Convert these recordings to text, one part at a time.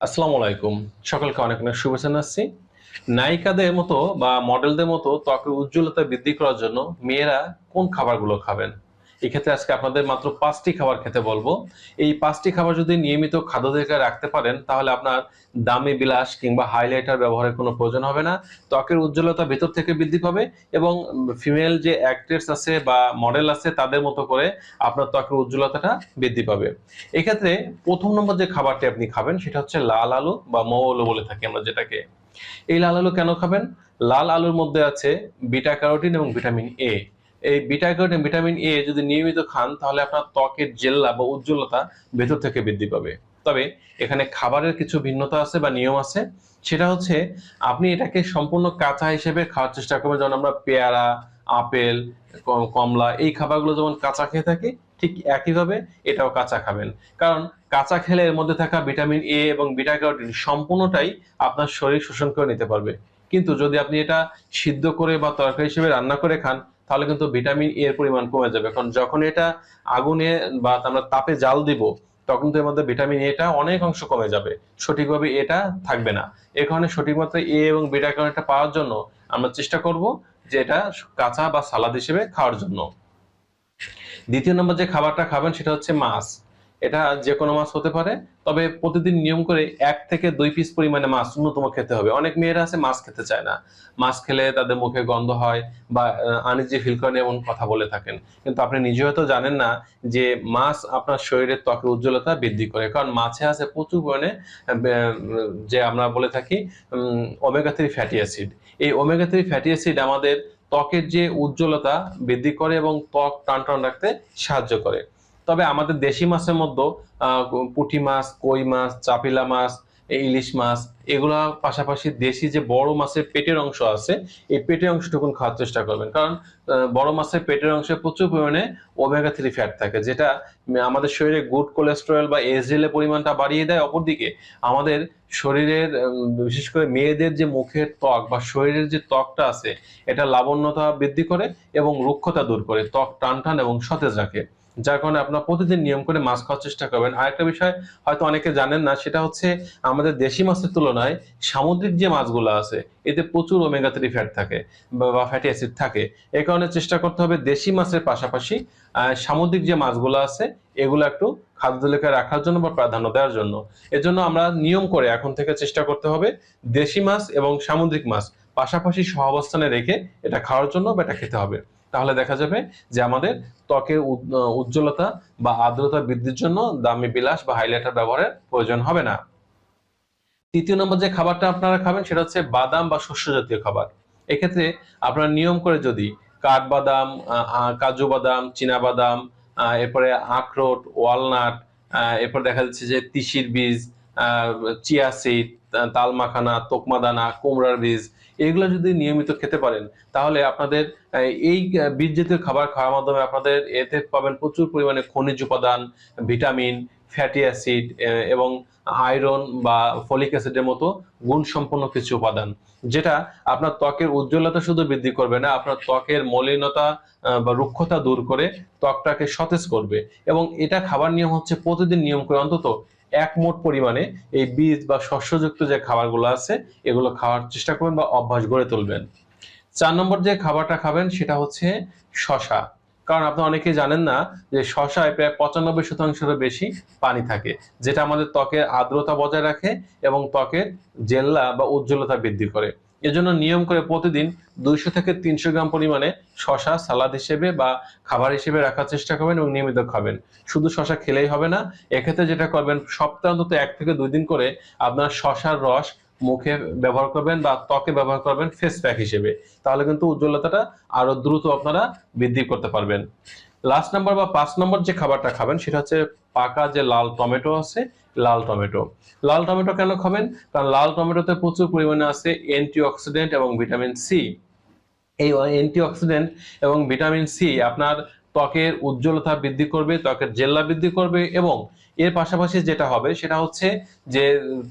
আসসালামু আলাইকুম। সকলকে অনেক অনেক শুভেচ্ছা জানাচ্ছি। নায়িকাদের মতো বা মডেলদের মতো ত্বকের উজ্জ্বলতা বৃদ্ধি করার জন্য মেয়েরা কোন খাবারগুলো খাবেন? এক্ষেত্রে আজকে আপনাদের মাত্র পাঁচটি খাবার খেতে বলব। এই পাঁচটি খাবার যদি নিয়মিত খাদ্য তালিকায় রাখতে পারেন, তাহলে আপনার দামি বিলাস কিংবা হাইলাইটার ব্যবহারের কোনো প্রয়োজন হবে না। ত্বকের উজ্জ্বলতা ভেতর থেকে বৃদ্ধি পাবে এবং ফিমেল যে অ্যাক্ট্রেস আছে বা মডেল আছে, তাদের মতো করে আপনার ত্বকের উজ্জ্বলতাটা বৃদ্ধি পাবে। এক্ষেত্রে প্রথম নম্বর যে খাবারটি আপনি খাবেন, সেটা হচ্ছে লাল আলু বা মৌ আলু বলে থাকি আমরা যেটাকে। এই লাল আলু কেন খাবেন? লাল আলুর মধ্যে আছে বিটা ক্যারোটিন এবং ভিটামিন এ এই বিটা ক্যারোটিন ভিটামিন এ যদি নিয়মিত খান, তাহলে আপনার ত্বকের জেল্লা বা উজ্জ্বলতা ভেতর থেকে বৃদ্ধি পাবে। তবে এখানে খাবারের কিছু ভিন্নতা আছে বা নিয়ম আছে। সেটা হচ্ছে, আপনি এটাকে সম্পূর্ণ কাঁচা হিসেবে খাওয়ার চেষ্টা করবেন। যেমন আমরা পেয়ারা, আপেল কমলা, এই খাবারগুলো যেমন কাঁচা খেয়ে থাকি, ঠিক একইভাবে এটাও কাঁচা খাবেন। কারণ কাঁচা খেলে এর মধ্যে থাকা ভিটামিন এ এবং বিটা ক্যারোটিন সম্পূর্ণটাই আপনার শরীর শোষণ করে নিতে পারবে। কিন্তু যদি আপনি এটা সিদ্ধ করে বা তরকারি হিসেবে রান্না করে খান তাহলে কিন্তু ভিটামিন এ এর পরিমাণ কমে যাবে। কারণ যখন এটা আগুনে বা আমরা তাপে জাল দিব, তখন তো এর মধ্যে ভিটামিন এটা অনেক অংশ কমে যাবে। সঠিকভাবে এটা থাকবে না। এ কারণে সঠিক মাত্রায় এ এবং বিটা কারণটা পাওয়ার জন্য আমরা চেষ্টা করব যে এটা কাঁচা বা সালাদ হিসেবে খাওয়ার জন্য। দ্বিতীয় নম্বর যে খাবারটা খাবেন সেটা হচ্ছে মাছ। এটা যে কোনো মাছ হতে পারে, তবে প্রতিদিন নিয়ম করে এক থেকে দুই পিস পরিমাণে মাছ ন্যূনতম খেতে হবে। অনেক মেয়েরা আছে মাছ খেতে চায় না। মাছ খেলে তাদের মুখে গন্ধ হয় বা আনিজি ফিল করেন এমন কথা বলে থাকেন। কিন্তু আপনি নিজে হয়তো জানেন না যে মাছ আপনার শরীরের ত্বকের উজ্জ্বলতা বৃদ্ধি করে। কারণ মাছে আছে প্রচুর পরিমাণে যে আমরা বলে থাকি ওমেগা থ্রি ফ্যাটি অ্যাসিড এই ওমেগা থ্রি ফ্যাটি অ্যাসিড আমাদের ত্বকের যে উজ্জ্বলতা বৃদ্ধি করে এবং ত্বক টান টান রাখতে সাহায্য করে। তবে আমাদের দেশি মাছের মধ্যে পুঁটি মাছ, কই মাছ, চাপিলা মাছ ইলিশ মাছ, এগুলা পাশাপাশি দেশি যে বড় মাছের পেটের অংশ আছে, এই পেটের অংশটুকু খাওয়ার চেষ্টা করবেন। কারণ বড় মাছের পেটের অংশে প্রচুর পরিমাণে ওমেগা থ্রি ফ্যাট থাকে, যেটা আমাদের শরীরে গুড কোলেস্টেরল বা এসডিএল এর পরিমাণটা বাড়িয়ে দেয়। অপরদিকে আমাদের শরীরের বিশেষ করে মেয়েদের যে মুখের ত্বক বা শরীরের যে ত্বকটা আছে, এটা লাবণ্যতা বৃদ্ধি করে এবং রুক্ষতা দূর করে, ত্বক টান টান এবং সতেজ রাখে। যার কারণে আপনার প্রতিদিন নিয়ম করে মাছ খাওয়ার চেষ্টা করবেন। আরেকটা বিষয় হয়তো অনেকে জানেন না, সেটা হচ্ছে আমাদের দেশি মাছের তুলনায় সামুদ্রিক যে মাছগুলো আছে, এতে প্রচুর ওমেগা থ্রি ফ্যাট থাকে বা- ফ্যাটি অ্যাসিড থাকে। এই কারণে চেষ্টা করতে হবে দেশি মাছের পাশাপাশি সামুদ্রিক যে মাছগুলো আছে, এগুলো একটু খাদ্য তালিকায় রাখার জন্য বা প্রাধান্য দেওয়ার জন্য। এজন্য আমরা নিয়ম করে এখন থেকে চেষ্টা করতে হবে দেশি মাছ এবং সামুদ্রিক মাছ পাশাপাশি সহাবস্থানে রেখে এটা খাওয়ার জন্য বা এটা খেতে হবে। তাহলে দেখা যাবে যে আমাদের ত্বকের উজ্জ্বলতা বা আর্দ্রতা বৃদ্ধির জন্য দামি বিলাস বা হাইলাইটার ব্যবহারের প্রয়োজন হবে না। তৃতীয় নম্বর যে খাবারটা আপনারা খাবেন সেটা হচ্ছে বাদাম বা শস্য জাতীয় খাবার। এক্ষেত্রে আপনারা নিয়ম করে যদি কাঠবাদাম কাজু বাদাম, চীনা বাদাম এরপরে আখরোট ওয়ালনাট এরপর দেখা যাচ্ছে যে তিসির বীজ চিয়া সিড তাল মাখানা তোকমা দানা কুমড়ার বীজ, এগুলো যদি নিয়মিত খেতে পারেন, তাহলে আপনাদের এই বীজ জাতীয় খাবার খাওয়ার মাধ্যমে আপনাদের এতে পাবেন প্রচুর পরিমাণে খনিজ উপাদান, ভিটামিন, ফ্যাটি অ্যাসিড এবং আয়রন বা ফলিক অ্যাসিডের মতো গুণসম্পন্ন কিছু উপাদান, যেটা আপনার ত্বকের উজ্জ্বলতা শুধু বৃদ্ধি করবে না, আপনার ত্বকের মলিনতা বা রুক্ষতা দূর করে ত্বকটাকে সতেজ করবে, এবং এটা খাবার নিয়ম হচ্ছে প্রতিদিন নিয়ম করে অন্তত এক মোট পরিমাণে এই বীজ বা শস্যযুক্ত যে খাবারগুলো আছে, এগুলো খাওয়ার চেষ্টা করবেন বা অভ্যাস গড়ে তুলবেন। চার নম্বর যে খাবারটা খাবেন সেটা হচ্ছে শশা কারণ আপনি অনেকেই জানেন না যে শশায় প্রায় পঁচানব্বই শতাংশেরও বেশি পানি থাকে, যেটা আমাদের ত্বকের আর্দ্রতা বজায় রাখে এবং ত্বকের জেল্লা বা উজ্জ্বলতা বৃদ্ধি করে। এজন্য নিয়ম করে প্রতিদিন দুইশো থেকে তিনশো গ্রাম পরিমাণে শশা, সালাদ হিসেবে বা খাবার হিসেবে রাখার চেষ্টা করবেন এবং নিয়মিত খাবেন। শুধু শশা খেলেই হবে না, এক্ষেত্রে যেটা করবেন, সপ্তাহ অন্তত এক থেকে দুই দিন করে আপনার শশার রস মুখে ব্যবহার করবেন বা ত্বকে ব্যবহার করবেন ফেস প্যাক হিসেবে। তাহলে কিন্তু উজ্জ্বলতাটা আরও দ্রুত আপনারা বৃদ্ধি করতে পারবেন। লাস্ট নাম্বার বা পাঁচ নম্বর যে খাবারটা খাবেন, সেটা হচ্ছে পাকা যে লাল টমেটো আছে, লাল টমেটো। লাল টমেটো কেন খাবেন? কারণ লাল টমেটোতে প্রচুর পরিমাণে আছে অ্যান্টিঅক্সিডেন্ট এবং ভিটামিন সি এই অ্যান্টিঅক্সিডেন্ট এবং ভিটামিন সি আপনার ত্বকের উজ্জ্বলতা বৃদ্ধি করবে, ত্বকের জেল্লা বৃদ্ধি করবে এবং এর পাশাপাশি যেটা হবে সেটা হচ্ছে যে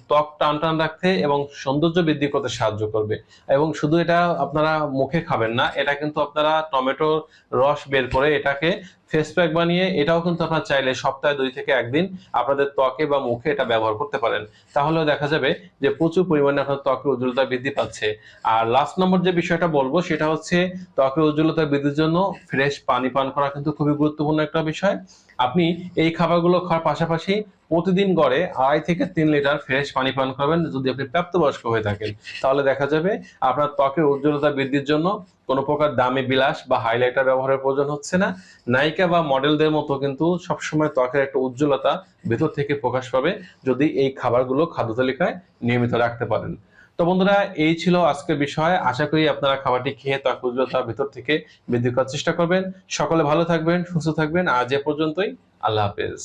ত্বক টান টান রাখতে এবং সৌন্দর্য বৃদ্ধি করতে সাহায্য করবে। এবং শুধু এটা আপনারা মুখে খাবেন না, এটা কিন্তু আপনারা টমেটোর রস বের করে এটাকে ফেস প্যাক বানিয়ে, এটাও কিন্তু আপনারা চাইলে সপ্তাহে দুই থেকে একদিন আপনাদের ত্বকে বা মুখে এটা ব্যবহার করতে পারেন। তাহলেও দেখা যাবে যে প্রচুর পরিমাণে আপনার ত্বকের উজ্জ্বলতা বৃদ্ধি পাচ্ছে। আর লাস্ট নম্বর যে বিষয়টা বলব, সেটা হচ্ছে ত্বকের উজ্জ্বলতা বৃদ্ধির জন্য ফ্রেশ পানি পান করা কিন্তু খুবই গুরুত্বপূর্ণ একটা বিষয়। আপনি এই খাবারগুলো খাওয়ার পাশাপাশি প্রতিদিন গড়ে আড়াই থেকে তিন লিটার ফ্রেশ পানি পান করবেন। যদি আপনি প্রাপ্তবয়স্ক হয়ে থাকেন, তাহলে দেখা যাবে আপনার ত্বকের উজ্জ্বলতা বৃদ্ধির জন্য কোনো প্রকার দামি বিলাস বা হাইলাইটার ব্যবহারের প্রয়োজন হচ্ছে না। নায়িকা বা মডেলদের মতো কিন্তু সবসময় ত্বকের একটা উজ্জ্বলতা ভেতর থেকে প্রকাশ পাবে যদি এই খাবারগুলো খাদ্য তালিকায় নিয়মিত রাখতে পারেন। তো বন্ধুরা, এই ছিল আজকের বিষয়। আশা করি আপনারা খাবারটি খেয়ে তার উজ্জ্বলতা ভেতর থেকে বৃদ্ধি করার চেষ্টা করবেন। সকলে ভালো থাকবেন, সুস্থ থাকবেন। আজ এ পর্যন্তই। আল্লাহ হাফেজ।